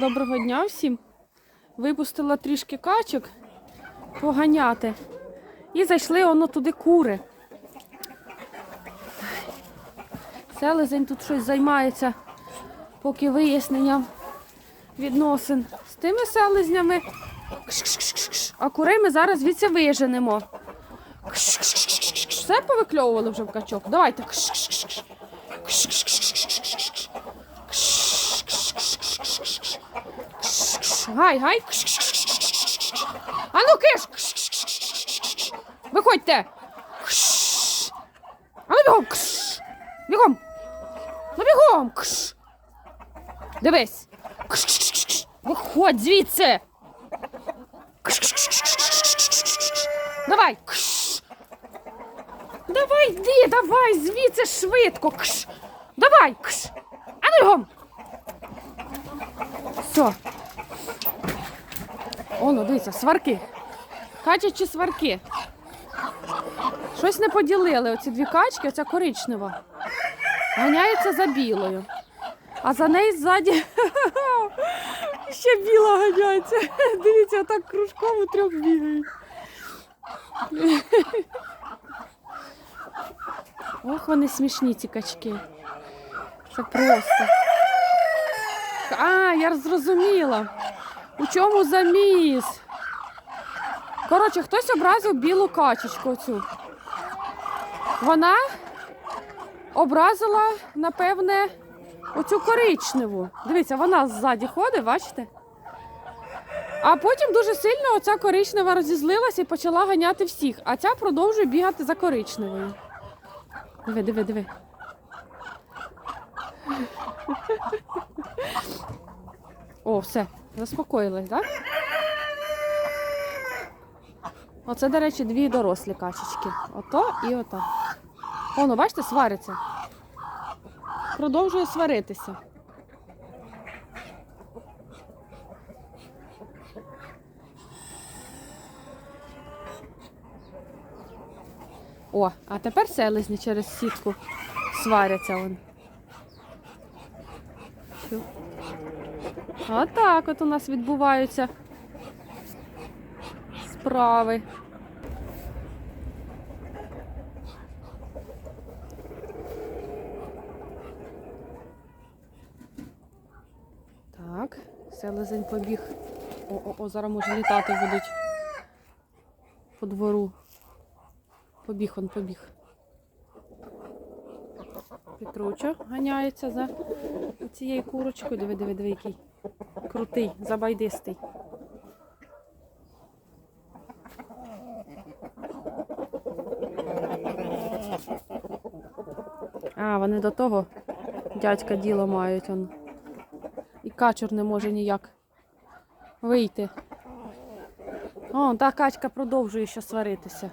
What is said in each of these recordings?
Доброго дня всім. Випустила трішки качок поганяти. І зайшли воно туди кури. Селезень тут щось займається, поки виясненням відносин з тими селезнями. А курей ми зараз звідси виженемо. Все повикльовували вже в качок. Давайте. Гай, гай. Кш-кш-кш-кш-кш. А ну киш. Виходьте. Кш. А ну бігом. Бігом. Ну бігом. Дивись. Виходь звідси. Давай. Давай, йди, давай, звідси швидко. Давай. А ну бігом. Все. Оно, дивіться, сварки. Качачі сварки. Щось не поділили оці дві качки, оця коричнева. Ганяється за білою. А за нею ззаді ще біла ганяється. Дивіться, так кружком у трьох бігають. Ох, вони смішні, ці качки. Це просто. А, я зрозуміла. У чому заміс? Коротше, хтось образив білу качечку цю. Вона образила, напевне, оцю коричневу. Дивіться, вона ззаді ходить, бачите? А потім дуже сильно оця коричнева розізлилася і почала ганяти всіх, а ця продовжує бігати за коричневою. Диви, диви, диви. О, все, заспокоїлась, так? Оце, до речі, дві дорослі качечки. Ото і ото. Воно, бачите, свариться. Продовжує сваритися. О, а тепер селезні через сітку сваряться. Вон. Отак от у нас відбуваються справи. Так, селезень побіг. О-о-о, зараз може літати будуть по двору. Побіг он, побіг. Петручо ганяється за цією курочкою. Диви, диви, диви, який крутий, забайдистий. А, вони до того дядька діло мають он. І качур не може ніяк вийти. О, та качка продовжує ще сваритися.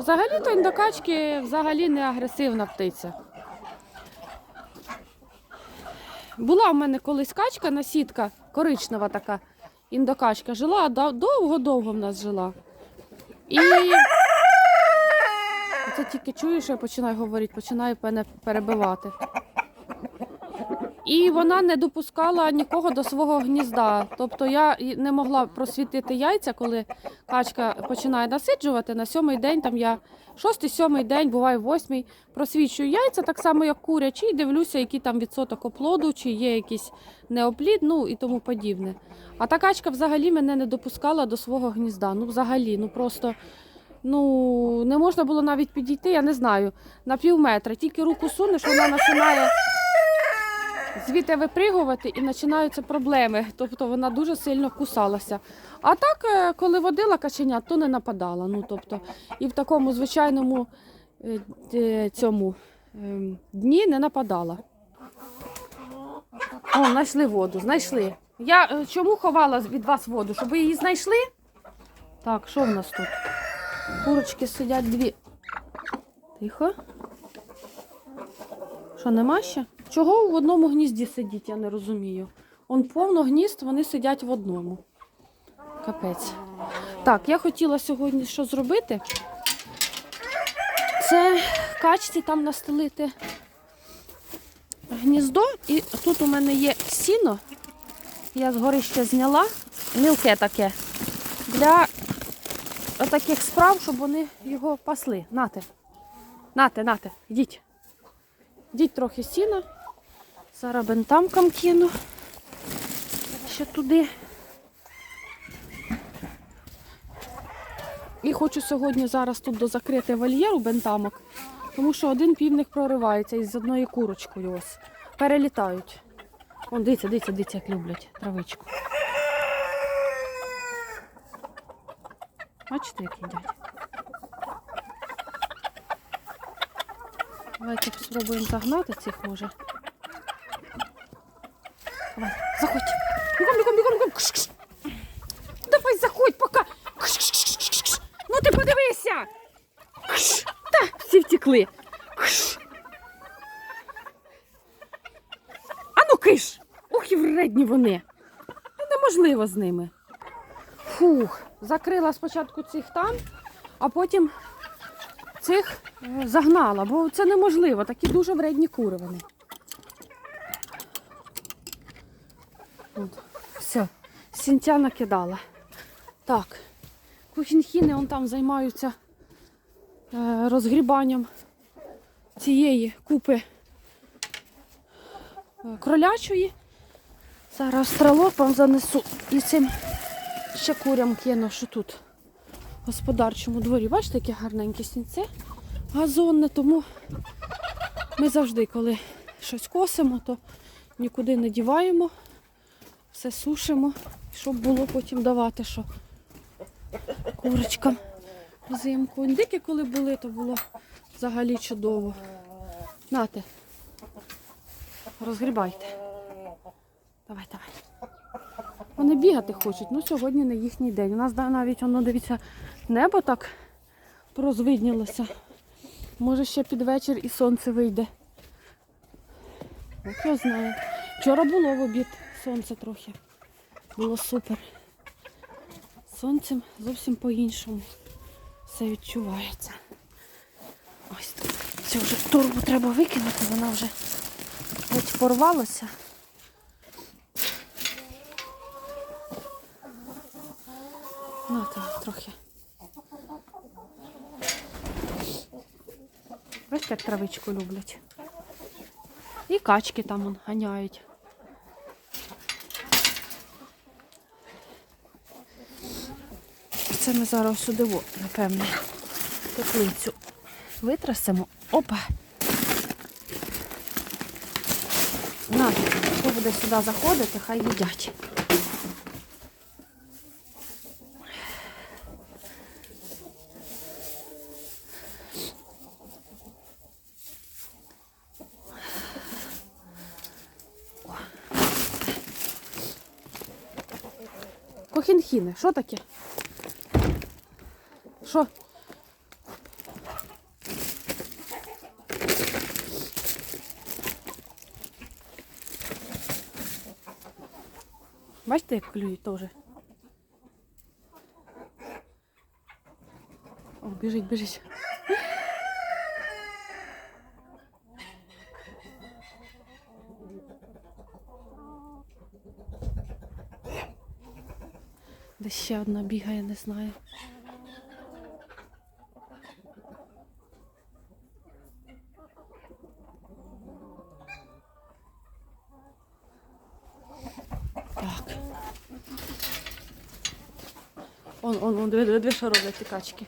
Взагалі-то індокачки взагалі не агресивна птиця. Була в мене колись качка на сітка, коричнева така індокачка. Жила довго-довго в нас жила. І це тільки чую, що я починаю говорити, починаю мене перебивати. І вона не допускала нікого до свого гнізда. Тобто я не могла просвітити яйця, коли качка починає насиджувати. На сьомий день там я шостий, сьомий день, буває восьмий, просвічую яйця, так само як курячі, і дивлюся, який там відсоток оплоду, чи є якийсь неоплід, ну і тому подібне. А та качка взагалі мене не допускала до свого гнізда. Ну, взагалі, ну просто. Ну, не можна було навіть підійти, я не знаю, на пів метра. Тільки руку сунеш, вона починає звідти випригувати і починаються проблеми. Тобто вона дуже сильно кусалася. А так, е, коли водила каченят, то не нападала. Ну, тобто, і в такому звичайному е, е, цьому ем, дні не нападала. О, знайшли воду, знайшли. Я чому ховала від вас воду? Щоб ви її знайшли? Так, що в нас тут? Курочки сидять дві. Тихо. Що, нема ще? Чого в одному гнізді сидіть, я не розумію. Он повно гнізд, вони сидять в одному. Капець. Так, я хотіла сьогодні що зробити. Це качці там настелити гніздо, і тут у мене є сіно. Я згори ще зняла. Мілке таке. Для таких справ, щоб вони його пасли. Нате. Нате, нате, йдіть. Йдіть трохи сіна. Зараз бентамкам кину. Ще туди. І хочу сьогодні зараз тут дозакрити вольєру бентамок, тому що один півник проривається із одною курочкою. Ось. Перелітають. Вон, дивіться, дивіться, дивіться, як люблять травичку. Бачите, як їдять. Давайте спробуємо загнати цих може. Давай, заходь. Бігом, бігом, бігом, бігом. Кш, кш. Давай, заходь, пока. Кш, кш, кш, кш, кш. Ну ти подивися. Кш. Та, всі втекли. Кш. Ану киш. Ух і вредні вони. Ну, Неможливо з ними. Фух, закрила спочатку цих там, а потім цих е, загнала, бо це неможливо. Такі дуже вредні кури вони. От. Все, сінця накидала. Так, кухінхіни он там займаються е, розгрібанням цієї купи е, кролячої. Зараз стрелопом занесу і цим ще курям кину, що тут в господарчому дворі. Бачите, яке гарненьке сінце газонне, тому ми завжди, коли щось косимо, то нікуди не діваємо, все сушимо, щоб було потім давати, що курочкам взимку. Індики, коли були, то було взагалі чудово. Нате, розгрібайте. Давай, давай. Вони бігати хочуть, ну сьогодні не їхній день. У нас навіть воно, дивіться, небо так прозвиднілося. Може ще під вечір і сонце вийде. Я знаю. Вчора було в обід сонце трохи. Було супер. Сонцем зовсім по-іншому все відчувається. Ось тут. Цю вже турбу треба викинути, вона вже геть порвалася. Ну, так, трохи. Ось як травичку люблять. І качки там ганяють. Це ми зараз сюди, напевне, теплицю витрасимо. Опа! На, хто буде сюди заходити, хай їдять. Кохінхіни, що таке? Що? Бачите, як клюють теж. О, біжить, біжить. Де ще одна бігає, не знаю. Он, диви, диви, що роблять ці качки.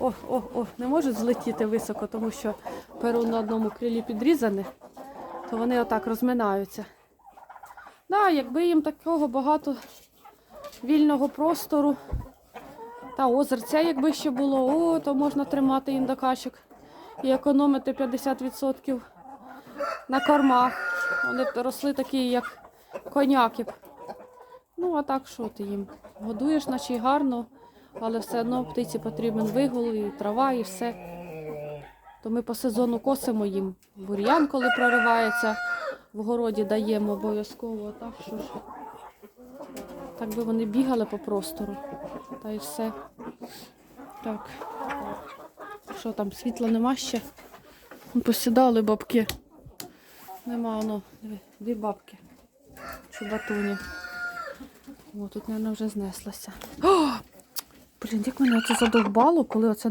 О, о, о, не можуть злетіти високо, тому що перо на одному крилі підрізане, то вони отак розминаються. Да, якби їм такого багато вільного простору та озерця, якби ще було, о, то можна тримати їм до качок і економити 50% на кормах. Вони росли такі, як коняки. Ну, а так що ти їм? Годуєш, наче й гарно, але все одно птиці потрібен вигул, і трава, і все. То ми по сезону косимо їм. Бур'ян, коли проривається, в городі даємо обов'язково. Так що ж. Так би вони бігали по простору. Та й все. Так. Що там, світла нема ще? Посідали бабки. Нема воно. Дві бабки. Чубатуні. О, тут, мабуть, вже знеслося. О! Блін, як мене це задовбало, коли оце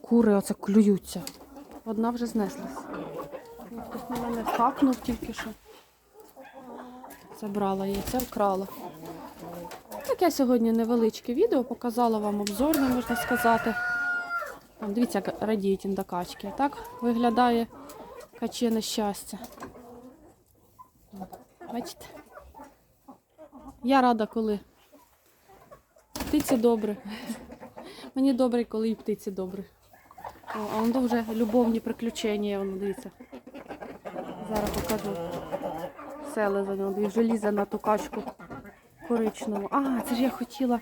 кури оце клюються. Одна вже знеслась. От Хтось на мене хакнув тільки що. Забрала яйця, вкрала. Таке сьогодні невеличке відео, показала вам обзорне, можна сказати. Там, дивіться, як радіють індокачки. Так виглядає качене щастя. Бачите? Я рада, коли птиці добре. Мені добре, коли і птиці добре. О, а воно вже любовні приключення, воно дивіться. Зараз покажу. Селеза, воно дві желіза на ту качку коричневу. А, це ж я хотіла.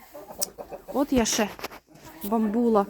От я ще бамбула